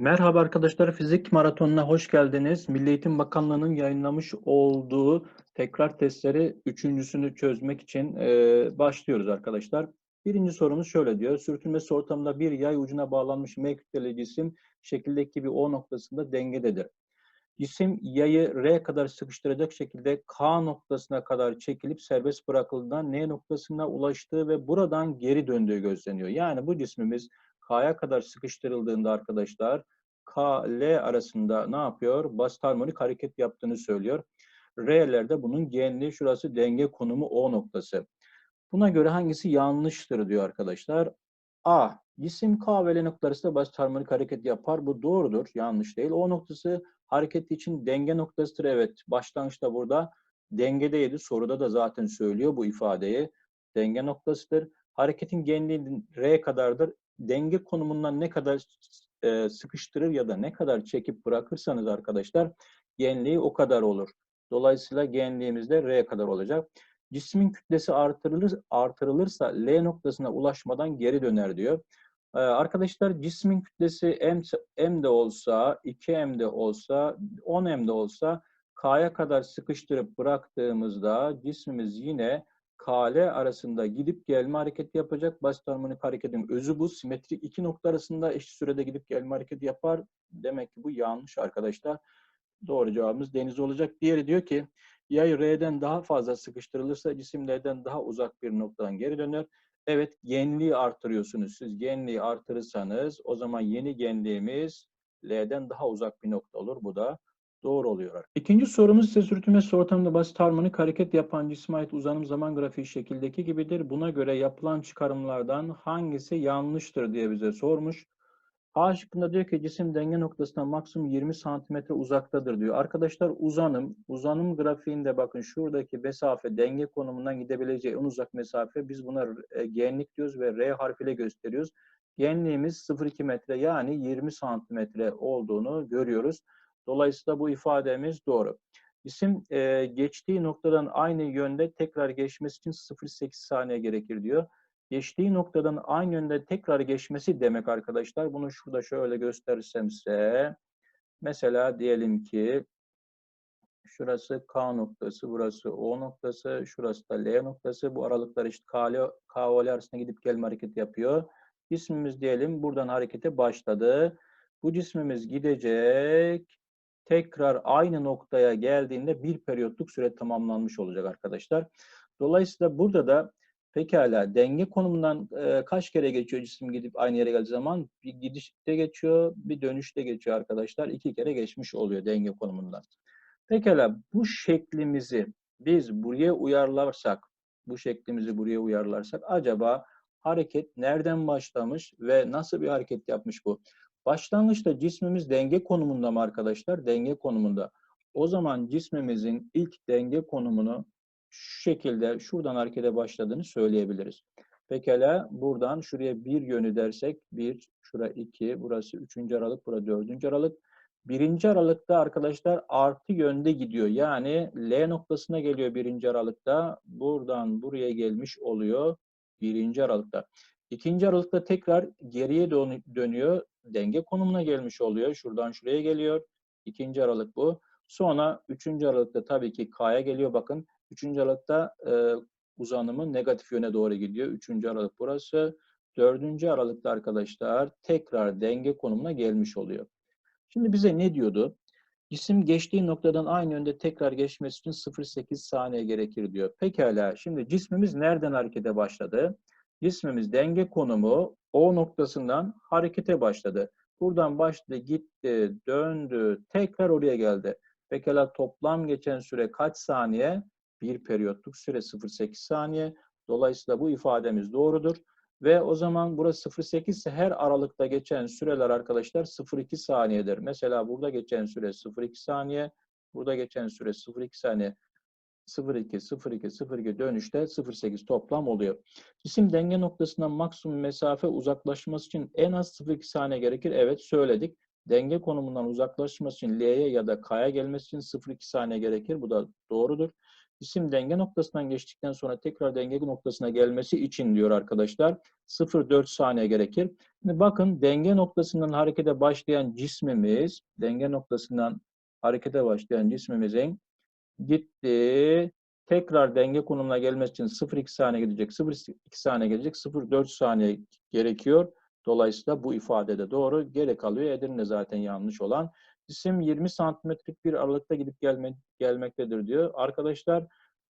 Merhaba arkadaşlar, Fizik Maratonu'na hoş geldiniz. Milli Eğitim Bakanlığı'nın yayınlamış olduğu tekrar testleri üçüncüsünü çözmek için e, başlıyoruz arkadaşlar. Birinci sorumuz şöyle diyor. Sürtünmesi ortamında bir yay ucuna bağlanmış M kütleli cisim şekildeki bir O noktasında dengededir. Cisim yayı R kadar sıkıştıracak şekilde K noktasına kadar çekilip serbest bırakıldığında N noktasına ulaştığı ve buradan geri döndüğü gözleniyor. Yani bu cismimiz K'ya kadar sıkıştırıldığında arkadaşlar K, L arasında ne yapıyor? Basit harmonik hareket yaptığını söylüyor. R'lerde bunun genliği şurası denge konumu O noktası. Buna göre hangisi yanlıştır diyor arkadaşlar. A. Cisim K ve L noktaları arasında basit harmonik hareket yapar. Bu doğrudur. Yanlış değil. O noktası hareket için denge noktasıdır. Evet. Başlangıçta burada dengedeydi. Soruda da zaten söylüyor bu ifadeyi. Denge noktasıdır. Hareketin genliği R kadardır. Denge konumundan ne kadar e, sıkıştırır ya da ne kadar çekip bırakırsanız arkadaşlar genliği o kadar olur. Dolayısıyla genliğimiz de R kadar olacak. Cismin kütlesi artırılır, artırılırsa L noktasına ulaşmadan geri döner diyor. Ee, arkadaşlar cismin kütlesi M, M de olsa, 2M de olsa, 10M de olsa K'ya kadar sıkıştırıp bıraktığımızda cismimiz yine KL arasında gidip gelme hareketi yapacak. Basit harmonik hareketin özü bu. Simetrik iki nokta arasında eşit sürede gidip gelme hareketi yapar. Demek ki bu yanlış arkadaşlar. Doğru cevabımız deniz olacak. Diğeri diyor ki yay R'den daha fazla sıkıştırılırsa cisim L'den daha uzak bir noktadan geri döner. Evet genliği artırıyorsunuz. Siz genliği artırırsanız o zaman yeni genliğimiz L'den daha uzak bir nokta olur. Bu da doğru oluyor. İkinci sorumuz ise sürtünmesi ortamında basit harmonik hareket yapan cisme ait uzanım zaman grafiği şekildeki gibidir. Buna göre yapılan çıkarımlardan hangisi yanlıştır diye bize sormuş. A şıkkında diyor ki cisim denge noktasından maksimum 20 santimetre uzaktadır diyor. Arkadaşlar uzanım, uzanım grafiğinde bakın şuradaki mesafe denge konumundan gidebileceği en uzak mesafe biz buna e, genlik diyoruz ve R harfiyle gösteriyoruz. Genliğimiz 0,2 metre yani 20 santimetre olduğunu görüyoruz. Dolayısıyla bu ifademiz doğru. Cisim e, geçtiği noktadan aynı yönde tekrar geçmesi için 0,8 saniye gerekir diyor geçtiği noktadan aynı yönde tekrar geçmesi demek arkadaşlar. Bunu şurada şöyle gösterirsem size. Mesela diyelim ki şurası K noktası, burası O noktası, şurası da L noktası. Bu aralıklar işte K, K o arasında gidip gelme hareketi yapıyor. Cismimiz diyelim buradan harekete başladı. Bu cismimiz gidecek. Tekrar aynı noktaya geldiğinde bir periyotluk süre tamamlanmış olacak arkadaşlar. Dolayısıyla burada da Pekala denge konumundan e, kaç kere geçiyor cisim gidip aynı yere geldiği zaman? Bir gidişte geçiyor, bir dönüşte geçiyor arkadaşlar. İki kere geçmiş oluyor denge konumundan. Pekala bu şeklimizi biz buraya uyarlarsak, bu şeklimizi buraya uyarlarsak acaba hareket nereden başlamış ve nasıl bir hareket yapmış bu? Başlangıçta cismimiz denge konumunda mı arkadaşlar? Denge konumunda. O zaman cismimizin ilk denge konumunu şu şekilde şuradan harekete başladığını söyleyebiliriz. Pekala buradan şuraya bir yönü dersek bir, şura iki, burası üçüncü aralık, burası dördüncü aralık. Birinci aralıkta arkadaşlar artı yönde gidiyor. Yani L noktasına geliyor birinci aralıkta. Buradan buraya gelmiş oluyor birinci aralıkta. İkinci aralıkta tekrar geriye dönüyor. Denge konumuna gelmiş oluyor. Şuradan şuraya geliyor. İkinci aralık bu. Sonra üçüncü aralıkta tabii ki K'ya geliyor bakın. Üçüncü aralıkta e, uzanımı negatif yöne doğru gidiyor. Üçüncü aralık burası. Dördüncü aralıkta arkadaşlar tekrar denge konumuna gelmiş oluyor. Şimdi bize ne diyordu? Cisim geçtiği noktadan aynı yönde tekrar geçmesi için 0.8 saniye gerekir diyor. Pekala şimdi cismimiz nereden harekete başladı? Cismimiz denge konumu O noktasından harekete başladı. Buradan başladı, gitti, döndü, tekrar oraya geldi. Pekala toplam geçen süre kaç saniye? bir periyotluk süre 0.8 saniye. Dolayısıyla bu ifademiz doğrudur. Ve o zaman burası 0.8 ise her aralıkta geçen süreler arkadaşlar 0.2 saniyedir. Mesela burada geçen süre 0.2 saniye, burada geçen süre 0.2 saniye. 0.2, 0.2, 0.2 dönüşte 0.8 toplam oluyor. Cisim denge noktasından maksimum mesafe uzaklaşması için en az 0.2 saniye gerekir. Evet söyledik. Denge konumundan uzaklaşması için L'ye ya da K'ya gelmesi için 0.2 saniye gerekir. Bu da doğrudur. Cisim denge noktasından geçtikten sonra tekrar denge noktasına gelmesi için diyor arkadaşlar 0,4 saniye gerekir. Şimdi bakın denge noktasından harekete başlayan cismimiz, denge noktasından harekete başlayan cismimizin gitti. Tekrar denge konumuna gelmesi için 0,2 saniye gidecek, 0,2 saniye gelecek, 0,4 saniye gerekiyor. Dolayısıyla bu ifade de doğru. Geri kalıyor. Edirne zaten yanlış olan. Cisim 20 santimetrelik bir aralıkta gidip gelme, gelmektedir diyor. Arkadaşlar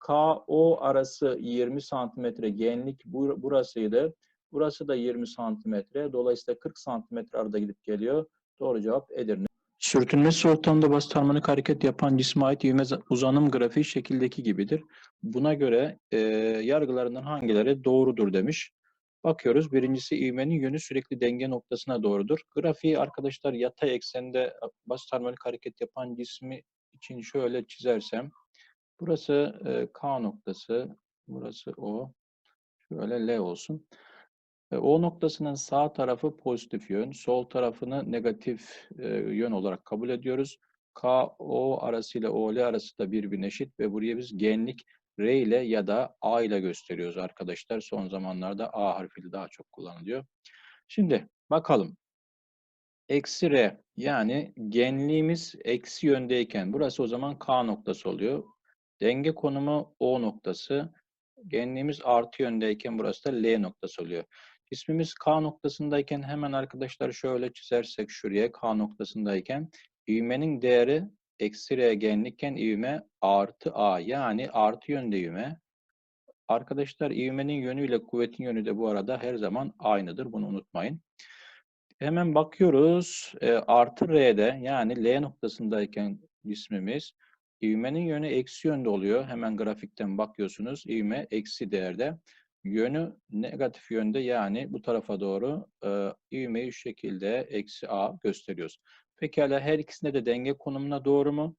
KO arası 20 santimetre genlik bur burasıydı. Burası da 20 santimetre. Dolayısıyla 40 santimetre arada gidip geliyor. Doğru cevap Edirne. Sürtünmesi ortamında basit harmonik hareket yapan cisme ait ivme uzanım grafiği şekildeki gibidir. Buna göre e, yargılarından hangileri doğrudur demiş. Bakıyoruz. Birincisi ivmenin yönü sürekli denge noktasına doğrudur. Grafiği arkadaşlar yatay eksende basit harmonik hareket yapan cismi için şöyle çizersem. Burası e, K noktası. Burası O. Şöyle L olsun. E, o noktasının sağ tarafı pozitif yön, sol tarafını negatif e, yön olarak kabul ediyoruz. K, O arası ile O, L arası da birbirine eşit ve buraya biz genlik R ile ya da A ile gösteriyoruz arkadaşlar. Son zamanlarda A harfiyle daha çok kullanılıyor. Şimdi bakalım. Eksi R yani genliğimiz eksi yöndeyken burası o zaman K noktası oluyor. Denge konumu O noktası. Genliğimiz artı yöndeyken burası da L noktası oluyor. İsmimiz K noktasındayken hemen arkadaşlar şöyle çizersek şuraya K noktasındayken ivmenin değeri eksi R genlikken ivme artı A yani artı yönde ivme. Arkadaşlar ivmenin yönüyle kuvvetin yönü de bu arada her zaman aynıdır. Bunu unutmayın. Hemen bakıyoruz. E, artı R'de yani L noktasındayken cismimiz ivmenin yönü eksi yönde oluyor. Hemen grafikten bakıyorsunuz. İvme eksi değerde. Yönü negatif yönde yani bu tarafa doğru e, ivmeyi şu şekilde eksi A gösteriyoruz. Pekala her ikisinde de denge konumuna doğru mu?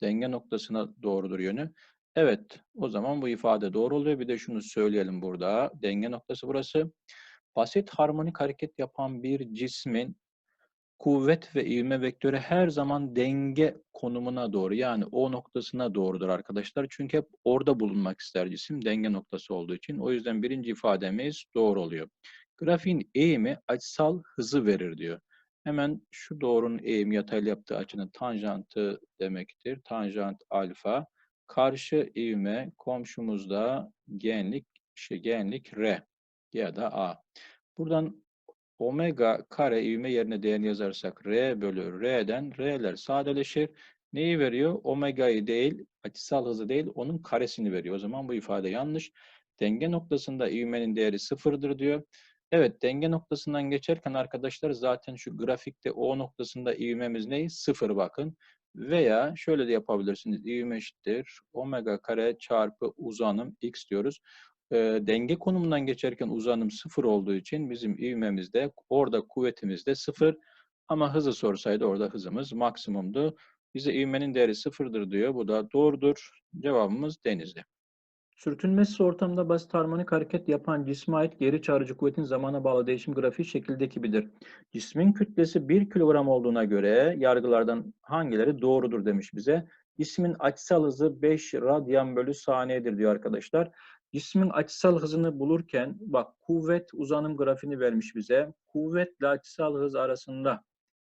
Denge noktasına doğrudur yönü. Evet o zaman bu ifade doğru oluyor. Bir de şunu söyleyelim burada. Denge noktası burası. Basit harmonik hareket yapan bir cismin kuvvet ve ivme vektörü her zaman denge konumuna doğru yani o noktasına doğrudur arkadaşlar. Çünkü hep orada bulunmak ister cisim denge noktası olduğu için. O yüzden birinci ifademiz doğru oluyor. Grafiğin eğimi açısal hızı verir diyor. Hemen şu doğrunun eğim yatayla yaptığı açının tanjantı demektir. Tanjant alfa. Karşı ivme komşumuzda genlik, şey genlik R ya da A. Buradan omega kare ivme yerine değerini yazarsak R bölü R'den R'ler sadeleşir. Neyi veriyor? Omega'yı değil, açısal hızı değil, onun karesini veriyor. O zaman bu ifade yanlış. Denge noktasında ivmenin değeri sıfırdır diyor. Evet, denge noktasından geçerken arkadaşlar zaten şu grafikte O noktasında ivmemiz ne? Sıfır bakın. Veya şöyle de yapabilirsiniz. İvme eşittir. Omega kare çarpı uzanım x diyoruz e, denge konumundan geçerken uzanım sıfır olduğu için bizim ivmemizde orada kuvvetimiz de sıfır ama hızı sorsaydı orada hızımız maksimumdu. Bize ivmenin değeri sıfırdır diyor. Bu da doğrudur. Cevabımız denizli. Sürtünmesiz ortamda basit harmonik hareket yapan cisme ait geri çağrıcı kuvvetin zamana bağlı değişim grafiği şekildeki gibidir. Cismin kütlesi 1 kilogram olduğuna göre yargılardan hangileri doğrudur demiş bize. Cismin açısal hızı 5 radyan bölü saniyedir diyor arkadaşlar. Cismin açısal hızını bulurken bak kuvvet uzanım grafiğini vermiş bize. Kuvvetle açısal hız arasında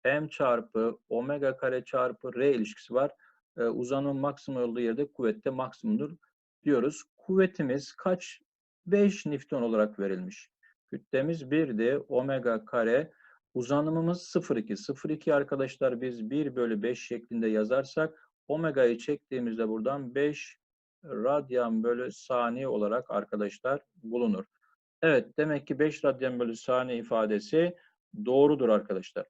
m çarpı omega kare çarpı r ilişkisi var. Ee, uzanım maksimum olduğu yerde kuvvette maksimumdur diyoruz. Kuvvetimiz kaç? 5 Newton olarak verilmiş. Kütlemiz 1'di. Omega kare. Uzanımımız 0,2. 0,2 arkadaşlar biz 1 bölü 5 şeklinde yazarsak omega'yı çektiğimizde buradan 5 radyan bölü saniye olarak arkadaşlar bulunur. Evet demek ki 5 radyan bölü saniye ifadesi doğrudur arkadaşlar.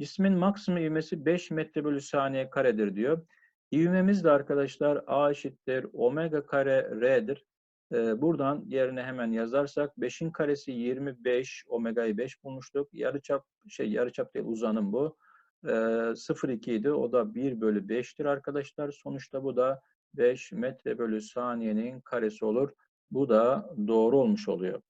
Cismin maksimum ivmesi 5 metre bölü saniye karedir diyor. İvmemiz de arkadaşlar A eşittir omega kare R'dir. Ee, buradan yerine hemen yazarsak 5'in karesi 25, omega'yı 5 bulmuştuk. Yarıçap şey yarıçap değil uzanım bu. Ee, 0,2 idi. O da 1 bölü 5'tir arkadaşlar. Sonuçta bu da 5 metre bölü saniyenin karesi olur. Bu da doğru olmuş oluyor.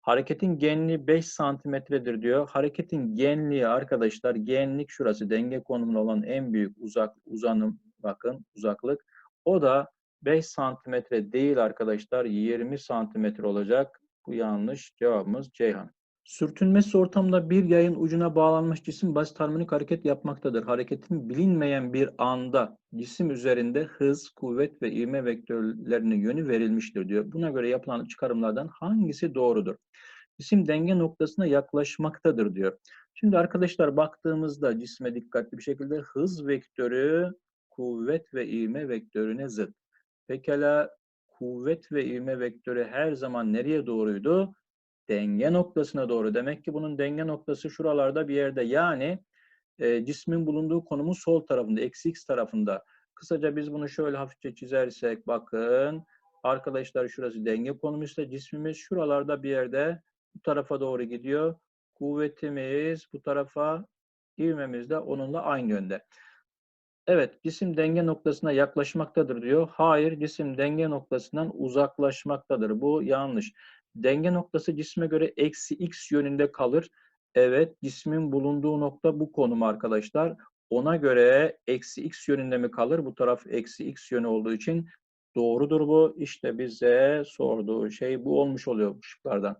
Hareketin genliği 5 santimetredir diyor. Hareketin genliği arkadaşlar genlik şurası denge konumunda olan en büyük uzak uzanım bakın uzaklık. O da 5 santimetre değil arkadaşlar 20 santimetre olacak. Bu yanlış. Cevabımız Ceyhan. Sürtünmesiz ortamda bir yayın ucuna bağlanmış cisim basit harmonik hareket yapmaktadır. Hareketin bilinmeyen bir anda cisim üzerinde hız, kuvvet ve ivme vektörlerinin yönü verilmiştir diyor. Buna göre yapılan çıkarımlardan hangisi doğrudur? Cisim denge noktasına yaklaşmaktadır diyor. Şimdi arkadaşlar baktığımızda cisme dikkatli bir şekilde hız vektörü kuvvet ve ivme vektörüne zıt. Pekala kuvvet ve ivme vektörü her zaman nereye doğruydu? Denge noktasına doğru. Demek ki bunun denge noktası şuralarda bir yerde. Yani e, cismin bulunduğu konumun sol tarafında, eksi x tarafında. Kısaca biz bunu şöyle hafifçe çizersek bakın. Arkadaşlar şurası denge konumuysa cismimiz şuralarda bir yerde bu tarafa doğru gidiyor. Kuvvetimiz bu tarafa, ivmemiz de onunla aynı yönde. Evet, cisim denge noktasına yaklaşmaktadır diyor. Hayır, cisim denge noktasından uzaklaşmaktadır. Bu yanlış. Denge noktası cisme göre eksi x yönünde kalır. Evet, cismin bulunduğu nokta bu konum arkadaşlar. Ona göre eksi x yönünde mi kalır? Bu taraf eksi x yönü olduğu için doğrudur bu. İşte bize sorduğu şey bu olmuş oluyor bu şıklardan.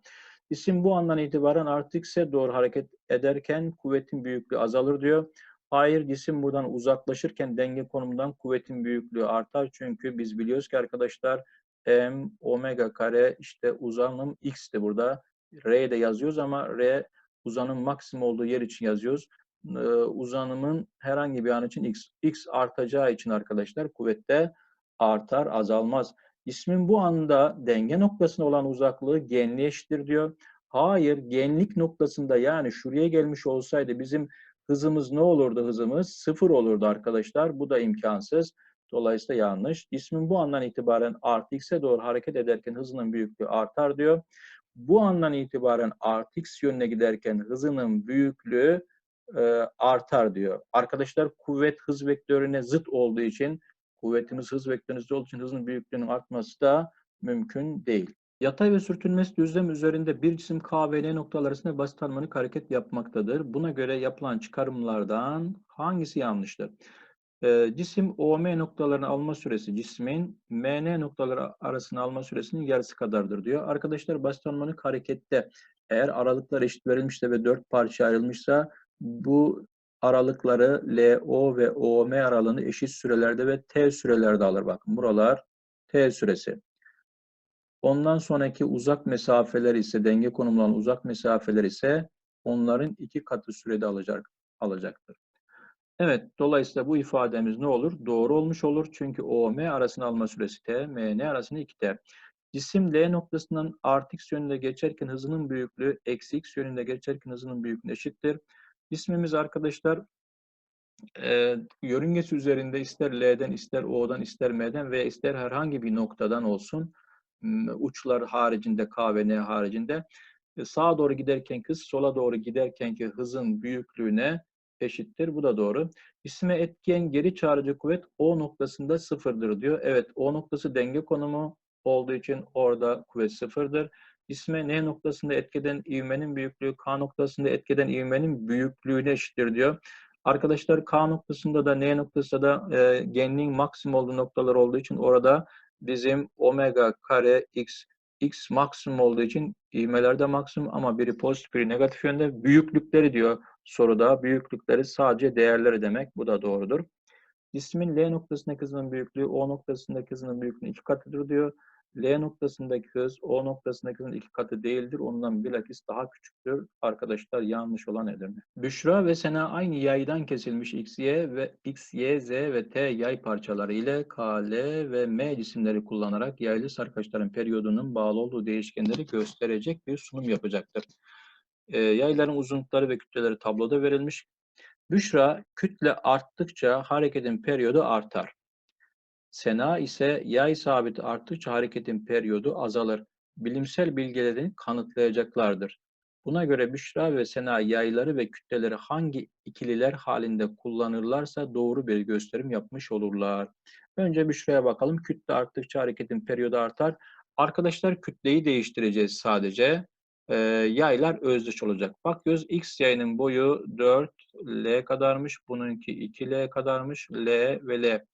Cisim bu andan itibaren artı x'e doğru hareket ederken kuvvetin büyüklüğü azalır diyor. Hayır cisim buradan uzaklaşırken denge konumundan kuvvetin büyüklüğü artar. Çünkü biz biliyoruz ki arkadaşlar m omega kare işte uzanım x'ti burada. R de yazıyoruz ama R uzanım maksimum olduğu yer için yazıyoruz. Ee, uzanımın herhangi bir an için x, x artacağı için arkadaşlar kuvvette artar, azalmaz. İsmin bu anda denge noktasına olan uzaklığı genliğe diyor. Hayır, genlik noktasında yani şuraya gelmiş olsaydı bizim hızımız ne olurdu hızımız? Sıfır olurdu arkadaşlar. Bu da imkansız. Dolayısıyla yanlış. İsmin bu andan itibaren artı x'e doğru hareket ederken hızının büyüklüğü artar diyor. Bu andan itibaren artı x yönüne giderken hızının büyüklüğü e, artar diyor. Arkadaşlar kuvvet hız vektörüne zıt olduğu için kuvvetimiz hız vektörüne zıt olduğu için hızın büyüklüğünün artması da mümkün değil. Yatay ve sürtünmesi düzlem üzerinde bir cisim K ve N noktalar arasında basit harmonik hareket yapmaktadır. Buna göre yapılan çıkarımlardan hangisi yanlıştır? Ee, cisim OM noktalarını alma süresi cismin MN noktaları arasını alma süresinin yarısı kadardır diyor. Arkadaşlar basit harmonik harekette eğer aralıklar eşit verilmişse ve dört parça ayrılmışsa bu aralıkları LO ve OM aralığını eşit sürelerde ve T sürelerde alır. Bakın buralar T süresi. Ondan sonraki uzak mesafeler ise denge konumlanan uzak mesafeler ise onların iki katı sürede alacak, alacaktır. Evet, dolayısıyla bu ifademiz ne olur? Doğru olmuş olur. Çünkü OM arasını alma süresi T, MN arasını 2T. Cisim L noktasından artı yönünde geçerken hızının büyüklüğü eksi x yönünde geçerken hızının büyüklüğü eşittir. Cismimiz arkadaşlar e, yörüngesi üzerinde ister L'den, ister O'dan, ister M'den veya ister herhangi bir noktadan olsun uçlar haricinde K ve N haricinde e, sağa doğru giderken hız sola doğru giderkenki hızın büyüklüğüne eşittir. Bu da doğru. İsme etken geri çağrıcı kuvvet O noktasında sıfırdır diyor. Evet O noktası denge konumu olduğu için orada kuvvet sıfırdır. İsme N noktasında etkeden ivmenin büyüklüğü K noktasında etkeden ivmenin büyüklüğüne eşittir diyor. Arkadaşlar K noktasında da N noktasında da e, genliğin maksimum olduğu noktalar olduğu için orada bizim omega kare x x maksimum olduğu için ivmelerde maksimum ama biri pozitif biri negatif yönde büyüklükleri diyor soruda. Büyüklükleri sadece değerleri demek. Bu da doğrudur. Cismin L noktasındaki hızının büyüklüğü O noktasındaki hızının büyüklüğünün iki katıdır diyor. L noktasındaki hız O noktasındaki hızın iki katı değildir. Ondan bilakis daha küçüktür. Arkadaşlar yanlış olan Edirne. Büşra ve Sena aynı yaydan kesilmiş XY ve X, Y, Z ve T yay parçaları ile K, L ve M cisimleri kullanarak yaylı sarkaçların periyodunun bağlı olduğu değişkenleri gösterecek bir sunum yapacaktır. E, yayların uzunlukları ve kütleleri tabloda verilmiş. Büşra kütle arttıkça hareketin periyodu artar. Sena ise yay sabiti arttıkça hareketin periyodu azalır. Bilimsel bilgilerini kanıtlayacaklardır. Buna göre Büşra ve Sena yayları ve kütleleri hangi ikililer halinde kullanırlarsa doğru bir gösterim yapmış olurlar. Önce Büşra'ya bakalım. Kütle arttıkça hareketin periyodu artar. Arkadaşlar kütleyi değiştireceğiz sadece. Ee, yaylar özdeş olacak. Bakıyoruz X yayının boyu 4L kadarmış. Bununki 2L kadarmış. L ve L.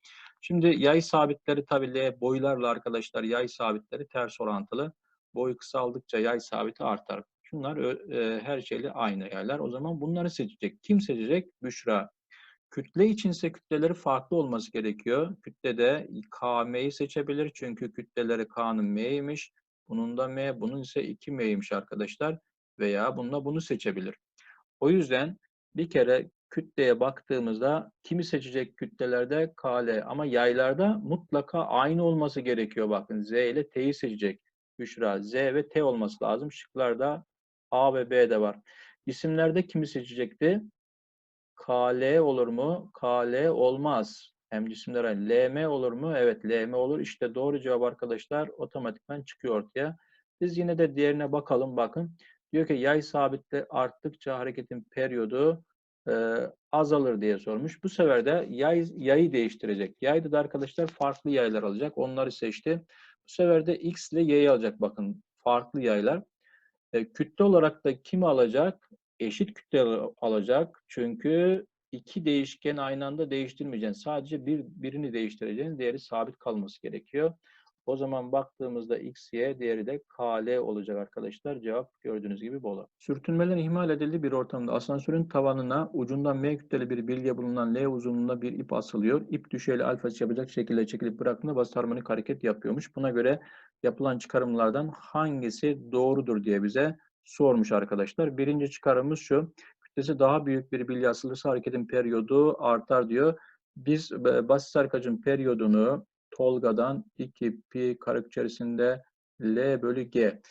Şimdi yay sabitleri tabii L boylarla arkadaşlar yay sabitleri ters orantılı. Boy kısaldıkça yay sabiti artar. Şunlar e, her şeyle aynı yerler. O zaman bunları seçecek. Kim seçecek? Büşra. Kütle içinse kütleleri farklı olması gerekiyor. Kütlede KM'yi seçebilir çünkü kütleleri K'nın M'ymiş. Bunun da M, bunun ise 2M'ymiş arkadaşlar. Veya bununla bunu seçebilir. O yüzden bir kere kütleye baktığımızda kimi seçecek kütlelerde KL ama yaylarda mutlaka aynı olması gerekiyor bakın. Z ile T'yi seçecek. Büşra, Z ve T olması lazım. Şıklarda A ve B de var. İsimlerde kimi seçecekti? KL olur mu? KL olmaz. Hem cisimler aynı. LM olur mu? Evet LM olur. İşte doğru cevap arkadaşlar otomatikman çıkıyor ortaya. Biz yine de diğerine bakalım bakın. Diyor ki yay sabitle arttıkça hareketin periyodu e, azalır diye sormuş. Bu sefer de yay, yayı değiştirecek. Yayda da arkadaşlar farklı yaylar alacak. Onları seçti. Bu sefer de X ile Y'yi alacak bakın. Farklı yaylar. E, kütle olarak da kimi alacak? Eşit kütle alacak. Çünkü iki değişken aynı anda değiştirmeyeceksin. Sadece bir birini değiştireceksin. Diğeri sabit kalması gerekiyor. O zaman baktığımızda x, y, diğeri de kl olacak arkadaşlar. Cevap gördüğünüz gibi bu olur. Sürtünmelerin ihmal edildiği bir ortamda asansörün tavanına ucundan m kütleli bir bilye bulunan l uzunluğunda bir ip asılıyor. İp düşeyle alfa yapacak şekilde çekilip bıraktığında basit harmonik hareket yapıyormuş. Buna göre yapılan çıkarımlardan hangisi doğrudur diye bize sormuş arkadaşlar. Birinci çıkarımımız şu. Kütlesi daha büyük bir bilye asılırsa hareketin periyodu artar diyor. Biz e, basit sarkacın periyodunu Tolga'dan 2 pi kare içerisinde L bölü G.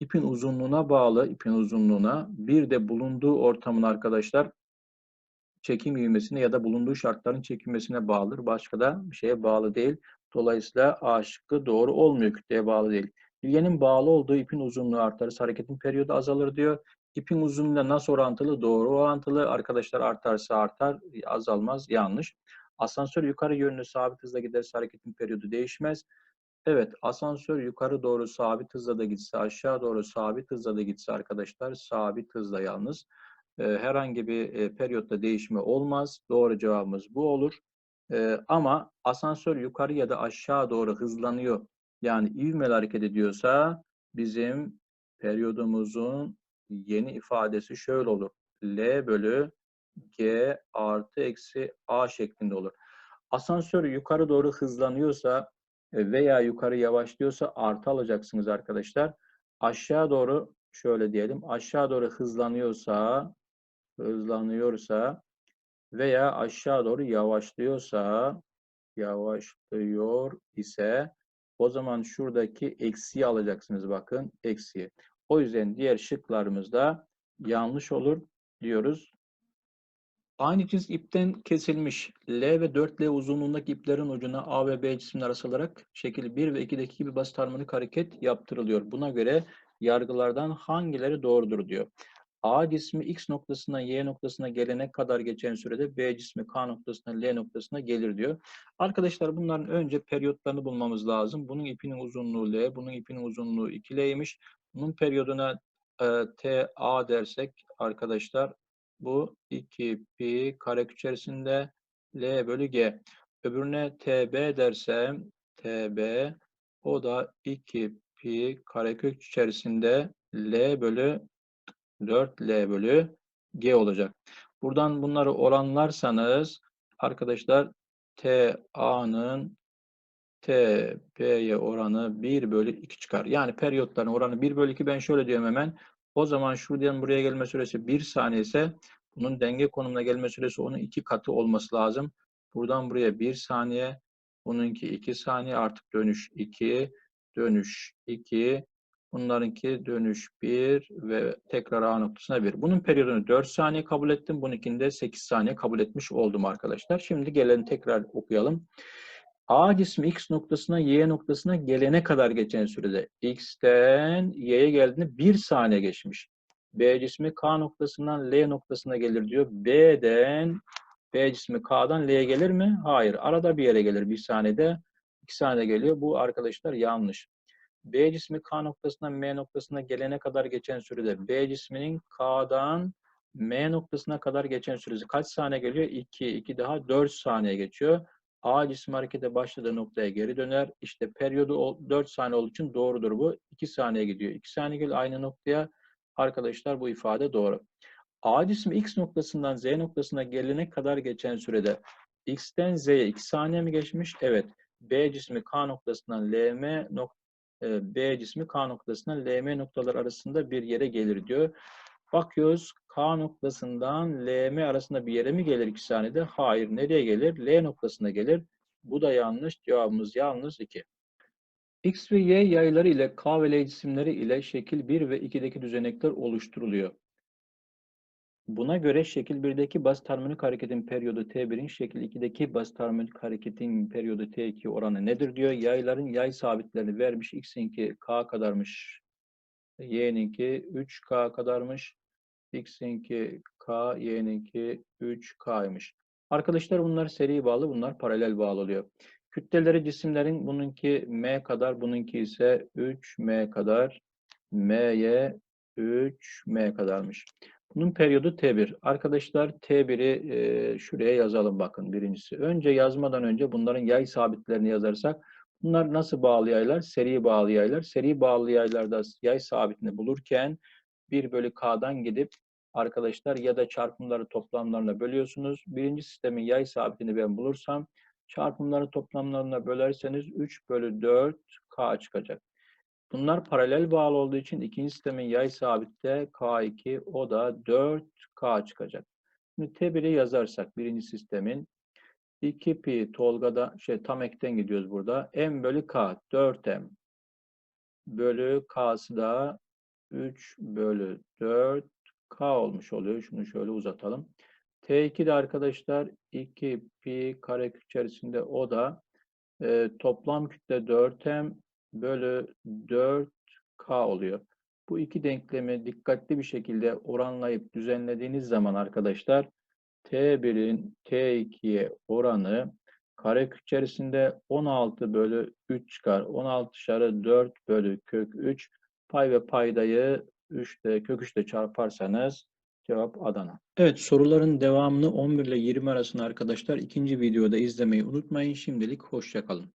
İpin uzunluğuna bağlı, ipin uzunluğuna bir de bulunduğu ortamın arkadaşlar çekim ivmesine ya da bulunduğu şartların çekilmesine bağlıdır. Başka da bir şeye bağlı değil. Dolayısıyla A şıkkı doğru olmuyor, kütleye bağlı değil. Bilyenin bağlı olduğu ipin uzunluğu artarsa hareketin periyodu azalır diyor. İpin uzunluğuyla nasıl orantılı? Doğru orantılı. Arkadaşlar artarsa artar, azalmaz. Yanlış. Asansör yukarı yönlü sabit hızla giderse hareketin periyodu değişmez. Evet, asansör yukarı doğru sabit hızla da gitse, aşağı doğru sabit hızla da gitse arkadaşlar, sabit hızla yalnız e, herhangi bir e, periyotta değişme olmaz. Doğru cevabımız bu olur. E, ama asansör yukarı ya da aşağı doğru hızlanıyor. Yani ivmeli hareket ediyorsa bizim periyodumuzun yeni ifadesi şöyle olur. L bölü G artı eksi A şeklinde olur. Asansör yukarı doğru hızlanıyorsa e, veya yukarı yavaşlıyorsa artı alacaksınız arkadaşlar. Aşağı doğru şöyle diyelim. Aşağı doğru hızlanıyorsa hızlanıyorsa veya aşağı doğru yavaşlıyorsa yavaşlıyor ise o zaman şuradaki eksiyi alacaksınız bakın eksiyi. O yüzden diğer şıklarımızda yanlış olur diyoruz. Aynı cins ipten kesilmiş L ve 4L uzunluğundaki iplerin ucuna A ve B cisimler asılarak şekil 1 ve 2'deki gibi basit harmonik hareket yaptırılıyor. Buna göre yargılardan hangileri doğrudur diyor. A cismi X noktasına Y noktasına gelene kadar geçen sürede B cismi K noktasına L noktasına gelir diyor. Arkadaşlar bunların önce periyotlarını bulmamız lazım. Bunun ipinin uzunluğu L, bunun ipinin uzunluğu 2L'ymiş. Bunun periyoduna e, TA dersek arkadaşlar bu 2 pi kare içerisinde L bölü G. Öbürüne TB dersem TB o da 2 pi karekök içerisinde L bölü 4L bölü G olacak. Buradan bunları oranlarsanız arkadaşlar TA'nın TP'ye oranı 1 bölü 2 çıkar. Yani periyotların oranı 1 bölü 2 ben şöyle diyorum hemen. O zaman şuradan buraya gelme süresi 1 saniye ise bunun denge konumuna gelme süresi onun 2 katı olması lazım. Buradan buraya 1 saniye, bununki 2 saniye artık dönüş 2, dönüş 2, bunlarınki dönüş 1 ve tekrar A noktasına 1. Bunun periyodunu 4 saniye kabul ettim. Bununkini de 8 saniye kabul etmiş oldum arkadaşlar. Şimdi gelen tekrar okuyalım. A cismi X noktasına Y noktasına gelene kadar geçen sürede X'ten Y'ye geldiğinde 1 saniye geçmiş. B cismi K noktasından L noktasına gelir diyor. B'den B cismi K'dan L'ye gelir mi? Hayır. Arada bir yere gelir. Bir saniyede, iki saniyede geliyor. Bu arkadaşlar yanlış. B cismi K noktasından M noktasına gelene kadar geçen sürede B cisminin K'dan M noktasına kadar geçen süresi kaç saniye geliyor? 2, 2 daha 4 saniye geçiyor. A cismi harekete başladığı noktaya geri döner. İşte periyodu o- 4 saniye olduğu için doğrudur bu. 2 saniye gidiyor. 2 saniye geliyor aynı noktaya. Arkadaşlar bu ifade doğru. A cismi X noktasından Z noktasına gelene kadar geçen sürede X'ten Z'ye 2 saniye mi geçmiş? Evet. B cismi K noktasından LM nok e, B cismi K noktasından LM noktalar arasında bir yere gelir diyor. Bakıyoruz K noktasından LM arasında bir yere mi gelir 2 saniyede? Hayır. Nereye gelir? L noktasına gelir. Bu da yanlış. Cevabımız yalnız 2. X ve Y yayları ile K ve L cisimleri ile şekil 1 ve 2'deki düzenekler oluşturuluyor. Buna göre şekil 1'deki basit harmonik hareketin periyodu T1'in şekil 2'deki basit harmonik hareketin periyodu T2 oranı nedir diyor. Yayların yay sabitlerini vermiş. X'inki K kadarmış. Y'ninki 3K kadarmış. X'inki K, Y'ninki 3K'ymış. Arkadaşlar bunlar seri bağlı, bunlar paralel bağlı oluyor. Kütleleri cisimlerin bununki M kadar, bununki ise 3M kadar. M'ye 3M kadarmış. Bunun periyodu T1. Arkadaşlar T1'i e, şuraya yazalım bakın birincisi. Önce yazmadan önce bunların yay sabitlerini yazarsak bunlar nasıl bağlı yaylar? Seri bağlı yaylar. Seri bağlı yaylarda yay sabitini bulurken 1 bölü K'dan gidip arkadaşlar ya da çarpımları toplamlarına bölüyorsunuz. Birinci sistemin yay sabitini ben bulursam çarpımları toplamlarına bölerseniz 3 bölü 4 K çıkacak. Bunlar paralel bağlı olduğu için ikinci sistemin yay sabitte K2 o da 4K çıkacak. Şimdi T1'i yazarsak birinci sistemin 2 pi Tolga'da şey tam ekten gidiyoruz burada. M bölü K 4M bölü K'sı da 3 bölü 4 K olmuş oluyor. Şunu şöyle uzatalım. T2 de arkadaşlar 2 pi karekök içerisinde o da e, toplam kütle 4M bölü 4K oluyor. Bu iki denklemi dikkatli bir şekilde oranlayıp düzenlediğiniz zaman arkadaşlar T1'in T2'ye oranı karekök içerisinde 16 bölü 3 çıkar. 16 dışarı 4 bölü kök 3. Pay ve paydayı 3'te kök 3'te çarparsanız cevap Adana. Evet soruların devamını 11 ile 20 arasında arkadaşlar ikinci videoda izlemeyi unutmayın. Şimdilik hoşça kalın.